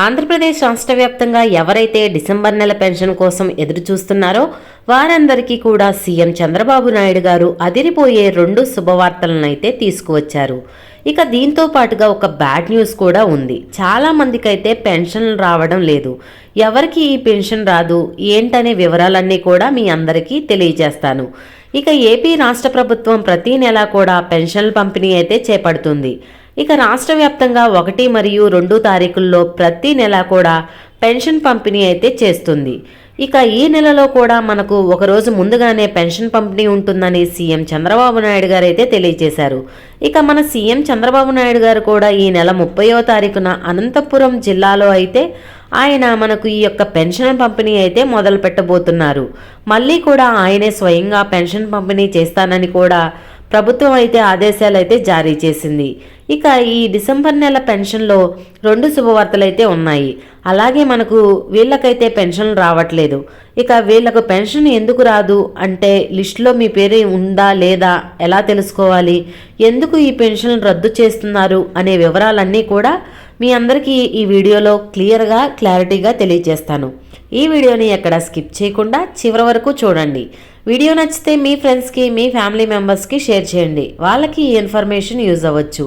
ఆంధ్రప్రదేశ్ రాష్ట్ర వ్యాప్తంగా ఎవరైతే డిసెంబర్ నెల పెన్షన్ కోసం ఎదురు చూస్తున్నారో వారందరికీ కూడా సీఎం చంద్రబాబు నాయుడు గారు అదిరిపోయే రెండు శుభవార్తలను అయితే తీసుకువచ్చారు. ఇక దీంతో పాటుగా ఒక బ్యాడ్ న్యూస్ కూడా ఉంది. చాలా మందికైతే పెన్షన్ రావడం లేదు. ఎవరికి ఈ పెన్షన్ రాదు? ఏంటనే వివరాలన్నీ కూడా మీ అందరికీ తెలియజేస్తాను. ఇక ఏపీ రాష్ట్ర ప్రభుత్వం ప్రతి నెలా కూడా పెన్షన్ల పంపిణీ అయితే చేపడుతుంది. ఇక రాష్ట్ర వ్యాప్తంగా ఒకటి మరియు రెండు తారీఖుల్లో ప్రతి నెల కూడా పెన్షన్ పంపిణీ అయితే చేస్తుంది. ఇక ఈ నెలలో కూడా మనకు ఒకరోజు ముందుగానే పెన్షన్ పంపిణీ ఉంటుందని సీఎం చంద్రబాబు నాయుడు గారు అయితే తెలియజేశారు. ఇక మన సీఎం చంద్రబాబు నాయుడు గారు కూడా ఈ నెల ముప్పయో తారీఖున అనంతపురం జిల్లాలో అయితే ఆయన మనకు ఈ యొక్క పెన్షన్ పంపిణీ అయితే మొదలు పెట్టబోతున్నారు. మళ్ళీ కూడా ఆయనే స్వయంగా పెన్షన్ పంపిణీ చేస్తానని కూడా ప్రభుత్వం అయితే ఆదేశాలు అయితే జారీ చేసింది. ఇక ఈ డిసెంబర్ నెల పెన్షన్లో రెండు శుభవార్తలైతే ఉన్నాయి. అలాగే మనకు వీళ్ళకైతే పెన్షన్ రావట్లేదు. ఇక వీళ్ళకు పెన్షన్ ఎందుకు రాదు? అంటే లిస్టులో మీ పేరు ఉందా లేదా? ఎలా తెలుసుకోవాలి? ఎందుకు ఈ పెన్షన్ రద్దు చేస్తున్నారు? అనే వివరాలన్నీ కూడా మీ అందరికీ ఈ వీడియోలో క్లియర్గా క్లారిటీగా తెలియజేస్తాను. ఈ వీడియోని ఎక్కడ స్కిప్ చేయకుండా చివరి వరకు చూడండి. వీడియో నచ్చితే మీ ఫ్రెండ్స్కి మీ ఫ్యామిలీ మెంబర్స్కి షేర్ చేయండి. వాళ్ళకి ఈ ఇన్ఫర్మేషన్ యూజ్ అవ్వచ్చు.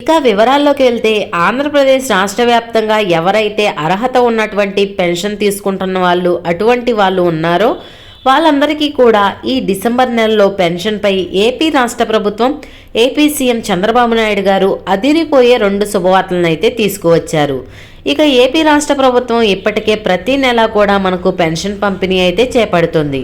ఇక వివరాల్లోకి వెళ్తే ఆంధ్రప్రదేశ్ రాష్ట్ర వ్యాప్తంగా ఎవరైతే అర్హత ఉన్నటువంటి పెన్షన్ తీసుకుంటున్న వాళ్ళు అటువంటి వాళ్ళు ఉన్నారో వాళ్ళందరికీ కూడా ఈ డిసెంబర్ నెలలో పెన్షన్పై ఏపీ రాష్ట్ర ప్రభుత్వం ఏపీ సీఎం చంద్రబాబు నాయుడు గారు అదిరిపోయే రెండు శుభవార్తలను అయితే తీసుకువచ్చారు. ఇక ఏపీ రాష్ట్ర ప్రభుత్వం ఇప్పటికే ప్రతి నెల కూడా మనకు పెన్షన్ పంపిణీ అయితే చేపడుతుంది.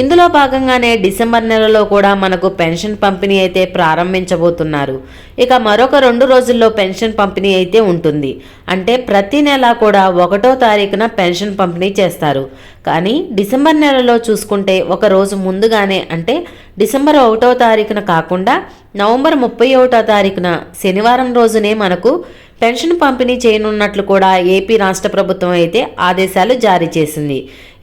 ఇందులో భాగంగానే డిసెంబర్ నెలలో కూడా మనకు పెన్షన్ పంపిణీ అయితే ప్రారంభించబోతున్నారు. ఇక మరొక రెండు రోజుల్లో పెన్షన్ పంపిణీ అయితే ఉంటుంది. అంటే ప్రతి నెల కూడా ఒకటో తారీఖున పెన్షన్ పంపిణీ చేస్తారు. కానీ డిసెంబర్ నెలలో చూసుకుంటే ఒక రోజు ముందుగానే అంటే డిసెంబర్ ఒకటో తారీఖున కాకుండా నవంబర్ ముప్పై ఒకటో తారీఖున శనివారం రోజునే మనకు పెన్షన్ పంపిణీ చేయనున్నట్లు కూడా ఏపీ రాష్ట్ర ప్రభుత్వం అయితే ఆదేశాలు జారీ చేసింది.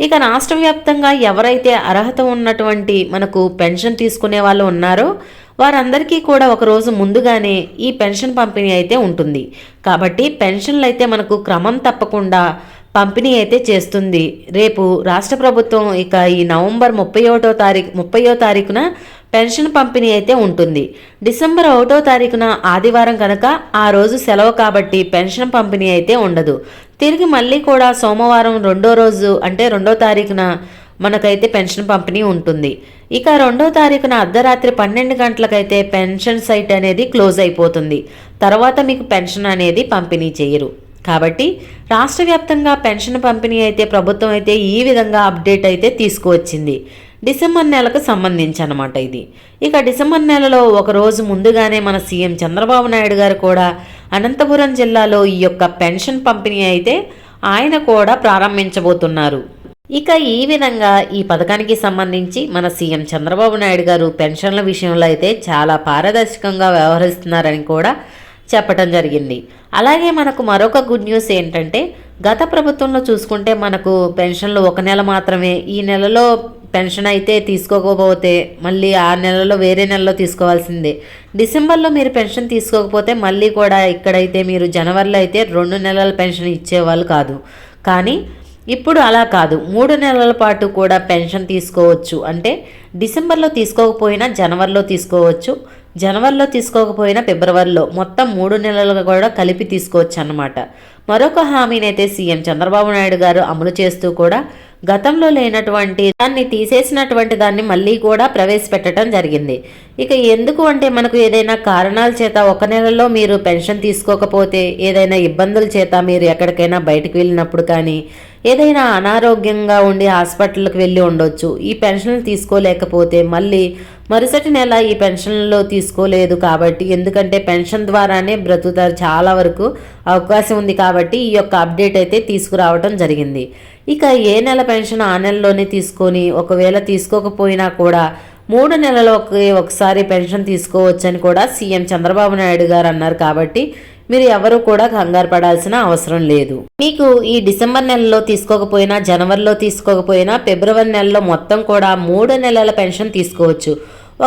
ఇక రాష్ట్ర వ్యాప్తంగా ఎవరైతే అర్హత ఉన్నటువంటి మనకు పెన్షన్ తీసుకునే వాళ్ళు ఉన్నారో వారందరికీ కూడా ఒక రోజు ముందుగానే ఈ పెన్షన్ పంపిణీ అయితే ఉంటుంది. కాబట్టి పెన్షన్లు అయితే మనకు క్రమం తప్పకుండా పంపిణీ అయితే చేస్తుంది. రేపు రాష్ట్ర ప్రభుత్వం ఇక ఈ నవంబర్ ముప్పై ఒకటో తారీఖు ముప్పయో తారీఖున పెన్షన్ పంపిణీ అయితే ఉంటుంది. డిసెంబర్ ఒకటో తారీఖున ఆదివారం కనుక ఆ రోజు సెలవు కాబట్టి పెన్షన్ పంపిణీ అయితే ఉండదు. తిరిగి మళ్ళీ కూడా సోమవారం రెండో రోజు అంటే రెండో తారీఖున మనకైతే పెన్షన్ పంపిణీ ఉంటుంది. ఇక రెండో తారీఖున అర్ధరాత్రి పన్నెండు గంటలకైతే పెన్షన్ సైట్ అనేది క్లోజ్ అయిపోతుంది. తర్వాత మీకు పెన్షన్ అనేది పంపిణీ చేయరు. కాబట్టి రాష్ట్ర వ్యాప్తంగా పెన్షన్ పంపిణీ అయితే ప్రభుత్వం అయితే ఈ విధంగా అప్డేట్ అయితే తీసుకువచ్చింది. డిసెంబర్ నెలకు సంబంధించి అనమాట ఇది. ఇక డిసెంబర్ నెలలో ఒక రోజు ముందుగానే మన సీఎం చంద్రబాబు నాయుడు గారు కూడా అనంతపురం జిల్లాలో ఈ యొక్క పెన్షన్ పంపిణీ అయితే ఆయన కూడా ప్రారంభించబోతున్నారు. ఇక ఈ విధంగా ఈ పథకానికి సంబంధించి మన సీఎం చంద్రబాబు నాయుడు గారు పెన్షన్ల విషయంలో అయితే చాలా పారదర్శకంగా వ్యవహరిస్తున్నారని కూడా చెప్పటం జరిగింది. అలాగే మనకు మరొక గుడ్ న్యూస్ ఏంటంటే గత ప్రభుత్వంలో చూసుకుంటే మనకు పెన్షన్లు ఒక నెల మాత్రమే ఈ నెలలో పెన్షన్ అయితే తీసుకోకపోతే మళ్ళీ ఆ నెలలో వేరే నెలలో తీసుకోవాల్సిందే. డిసెంబర్లో మీరు పెన్షన్ తీసుకోకపోతే మళ్ళీ కూడా ఇక్కడైతే మీరు జనవరిలో అయితే రెండు నెలల పెన్షన్ ఇచ్చేవాళ్ళు కాదు. కానీ ఇప్పుడు అలా కాదు. మూడు నెలల పాటు కూడా పెన్షన్ తీసుకోవచ్చు. అంటే డిసెంబర్లో తీసుకోకపోయినా జనవరిలో తీసుకోవచ్చు. జనవరిలో తీసుకోకపోయినా ఫిబ్రవరిలో మొత్తం మూడు నెలలు కూడా కలిపి తీసుకోవచ్చు అన్నమాట మరొక హామీనైతే సీఎం చంద్రబాబు నాయుడు గారు అమలు చేస్తూ కూడా గతంలో లేనటువంటి దాన్ని తీసేసినటువంటి దాన్ని మళ్ళీ కూడా ప్రవేశపెట్టడం జరిగింది. ఇక ఎందుకు అంటే మనకు ఏదైనా కారణాల చేత ఒక నెలలో మీరు పెన్షన్ తీసుకోకపోతే ఏదైనా ఇబ్బందుల చేత మీరు ఎక్కడికైనా బయటకు వెళ్ళినప్పుడు కానీ ఏదైనా అనారోగ్యంగా ఉండి హాస్పిటల్కి వెళ్ళి ఉండొచ్చు. ఈ పెన్షన్లు తీసుకోలేకపోతే మళ్ళీ మరుసటి నెల ఈ పెన్షన్లో తీసుకోలేదు కాబట్టి ఎందుకంటే పెన్షన్ ద్వారానే బ్రతుకుతారు చాలా వరకు అవకాశం ఉంది కాబట్టి ఈ యొక్క అప్డేట్ అయితే తీసుకురావడం జరిగింది. ఇక ఏ నెల పెన్షన్ ఆ నెలలోనే తీసుకొని ఒకవేళ తీసుకోకపోయినా కూడా మూడు నెలలకి ఒకసారి పెన్షన్ తీసుకోవచ్చని కూడా సీఎం చంద్రబాబు నాయుడు గారు అన్నారు కాబట్టి మీరు ఎవరు కూడా కంగారు పడాల్సిన అవసరం లేదు. మీకు ఈ డిసెంబర్ నెలలో తీసుకోకపోయినా జనవరిలో తీసుకోకపోయినా ఫిబ్రవరి నెలలో మొత్తం కూడా మూడు నెలల పెన్షన్ తీసుకోవచ్చు.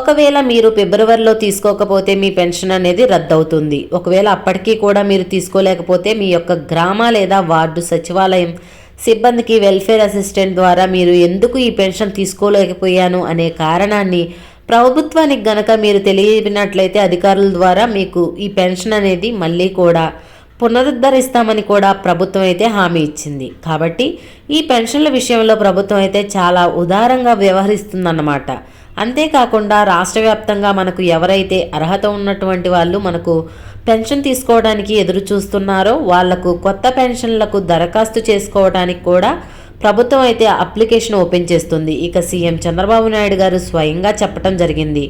ఒకవేళ మీరు ఫిబ్రవరిలో తీసుకోకపోతే మీ పెన్షన్ అనేది రద్దవుతుంది. ఒకవేళ అప్పటికీ కూడా మీరు తీసుకోలేకపోతే మీ యొక్క గ్రామ లేదా వార్డు సచివాలయం సిబ్బందికి వెల్ఫేర్ అసిస్టెంట్ ద్వారా మీరు ఎందుకు ఈ పెన్షన్ తీసుకోలేకపోయాను అనే కారణాన్ని ప్రభుత్వానికి గనక మీరు తెలియనట్లయితే అధికారుల ద్వారా మీకు ఈ పెన్షన్ అనేది మళ్ళీ కూడా పునరుద్ధరిస్తామని కూడా ప్రభుత్వం అయితే హామీ ఇచ్చింది. కాబట్టి ఈ పెన్షన్ల విషయంలో ప్రభుత్వం అయితే చాలా ఉదారంగా వ్యవహరిస్తుందన్నమాట. అంతేకాకుండా రాష్ట్ర వ్యాప్తంగా మనకు ఎవరైతే అర్హత ఉన్నటువంటి వాళ్ళు మనకు పెన్షన్ తీసుకోవడానికి ఎదురు చూస్తున్నారో వాళ్ళకు కొత్త పెన్షన్లకు దరఖాస్తు చేసుకోవడానికి కూడా ప్రభుత్వం అయితే అప్లికేషన్ ఓపెన్ చేస్తుంది. ఇక సీఎం చంద్రబాబు నాయుడు గారు స్వయంగా చెప్పడం జరిగింది.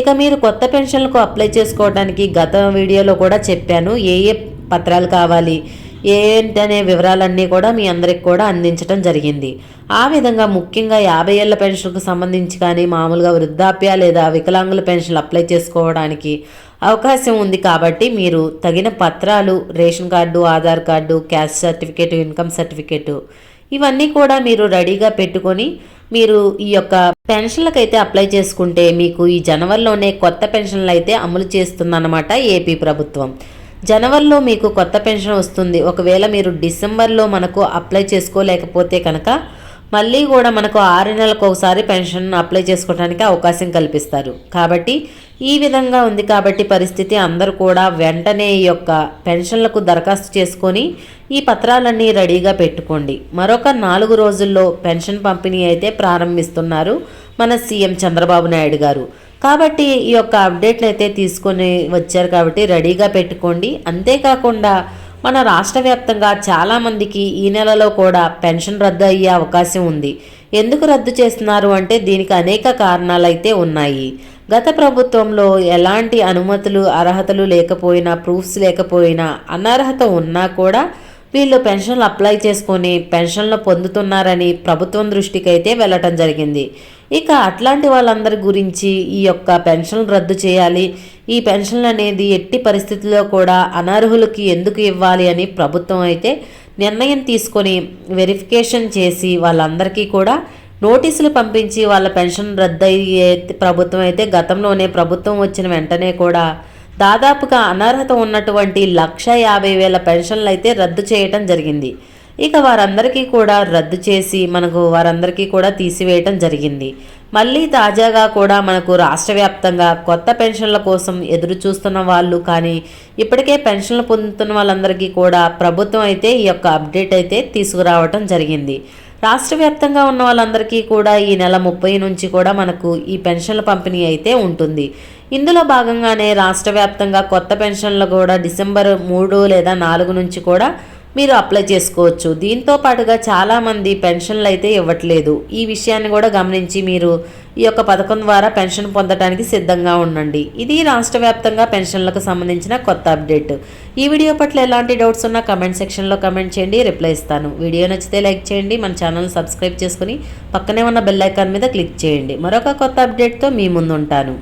ఇక మీరు కొత్త పెన్షన్లకు అప్లై చేసుకోవడానికి గత వీడియోలో కూడా చెప్పాను. ఏ ఏ పత్రాలు కావాలి. ఏంటనే వివరాలన్నీ కూడా మీ అందరికి కూడా అందించడం జరిగింది. ఆ విధంగా ముఖ్యంగా యాభై ఏళ్ళ పెన్షన్కు సంబంధించి కానీ మామూలుగా వృద్ధాప్య లేదా వికలాంగుల పెన్షన్లు అప్లై చేసుకోవడానికి అవకాశం ఉంది కాబట్టి మీరు తగిన పత్రాలు ration card Aadhaar card caste certificate income certificate ఇవన్నీ కూడా మీరు రెడీగా పెట్టుకొని మీరు ఈ యొక్క పెన్షన్లకైతే అప్లై చేసుకుంటే మీకు ఈ జనవరిలోనే కొత్త పెన్షన్లు అయితే అమలు చేస్తుందన్నమాట ఏపీ ప్రభుత్వం. జనవరిలో మీకు కొత్త పెన్షన్ వస్తుంది. ఒకవేళ మీరు డిసెంబర్లో మనకు అప్లై చేసుకోలేకపోతే కనుక మళ్ళీ కూడా మనకు ఆరు నెలలకు ఒకసారి పెన్షన్ అప్లై చేసుకోవడానికి అవకాశం కల్పిస్తారు. కాబట్టి ఈ విధంగా ఉంది కాబట్టి పరిస్థితి అందరూ కూడా వెంటనే ఈ యొక్క పెన్షన్లకు దరఖాస్తు చేసుకొని ఈ పత్రాలన్నీ రెడీగా పెట్టుకోండి. మరొక నాలుగు రోజుల్లో పెన్షన్ పంపిణీ అయితే ప్రారంభిస్తున్నారు మన సీఎం చంద్రబాబు నాయుడు గారు. కాబట్టి ఈ యొక్క అప్డేట్లు అయితే తీసుకొని వచ్చారు కాబట్టి రెడీగా పెట్టుకోండి. అంతేకాకుండా మన రాష్ట్ర వ్యాప్తంగా చాలామందికి ఈ నెలలో కూడా పెన్షన్ రద్దు అయ్యే అవకాశం ఉంది. ఎందుకు రద్దు చేస్తున్నారు అంటే దీనికి అనేక కారణాలు అయితే ఉన్నాయి. గత ప్రభుత్వంలో ఎలాంటి అనుమతులు అర్హతలు లేకపోయినా ప్రూఫ్స్ లేకపోయినా అనర్హత ఉన్నా కూడా వీళ్ళు పెన్షన్లు అప్లై చేసుకొని పెన్షన్లు పొందుతున్నారని ప్రభుత్వం దృష్టికి అయితే వెళ్ళటం జరిగింది. ఇక అట్లాంటి వాళ్ళందరి గురించి ఈ యొక్క పెన్షన్ రద్దు చేయాలి ఈ పెన్షన్లు అనేది ఎట్టి పరిస్థితుల్లో కూడా అనర్హులకి ఎందుకు ఇవ్వాలి అని ప్రభుత్వం అయితే నిర్ణయం తీసుకొని వెరిఫికేషన్ చేసి వాళ్ళందరికీ కూడా నోటీసులు పంపించి వాళ్ళ పెన్షన్ రద్దయ్యే ప్రభుత్వం అయితే గతంలోనే ప్రభుత్వం వచ్చిన వెంటనే కూడా దాదాపుగా అనర్హత ఉన్నటువంటి లక్ష యాభై వేల పెన్షన్లు అయితే రద్దు చేయటం జరిగింది. ఇక వారందరికీ కూడా రద్దు చేసి మనకు వారందరికీ కూడా తీసివేయటం జరిగింది. మళ్ళీ తాజాగా కూడా మనకు రాష్ట్ర వ్యాప్తంగా కొత్త పెన్షన్ల కోసం ఎదురు చూస్తున్న వాళ్ళు కానీ ఇప్పటికే పెన్షన్లు పొందుతున్న వాళ్ళందరికీ కూడా ప్రభుత్వం అయితే ఈ యొక్క అప్డేట్ అయితే తీసుకురావటం జరిగింది. రాష్ట్ర వ్యాప్తంగా ఉన్న వాళ్ళందరికీ కూడా ఈ నెల ముప్పై నుంచి కూడా మనకు ఈ పెన్షన్ల పంపిణీ అయితే ఉంటుంది. ఇందులో భాగంగానే రాష్ట్ర వ్యాప్తంగా కొత్త పెన్షన్లు కూడా డిసెంబర్ మూడు లేదా నాలుగు నుంచి కూడా మీరు అప్లై చేసుకోవచ్చు. దీంతో పాటుగా చాలామంది పెన్షన్లు అయితే ఇవ్వట్లేదు. ఈ విషయాన్ని కూడా గమనించి మీరు ఈ యొక్క పథకం ద్వారా పెన్షన్ పొందడానికి సిద్ధంగా ఉండండి. ఇది రాష్ట్ర వ్యాప్తంగా పెన్షన్లకు సంబంధించిన కొత్త అప్డేట్. ఈ వీడియో పట్ల ఎలాంటి డౌట్స్ ఉన్నా కమెంట్ సెక్షన్లో కమెంట్ చేయండి రిప్లై ఇస్తాను. వీడియో నచ్చితే లైక్ చేయండి మన ఛానల్ సబ్స్క్రైబ్ చేసుకుని పక్కనే ఉన్న బెల్ ఐకాన్ మీద క్లిక్ చేయండి. మరొక కొత్త అప్డేట్తో మీ ముందు ఉంటాను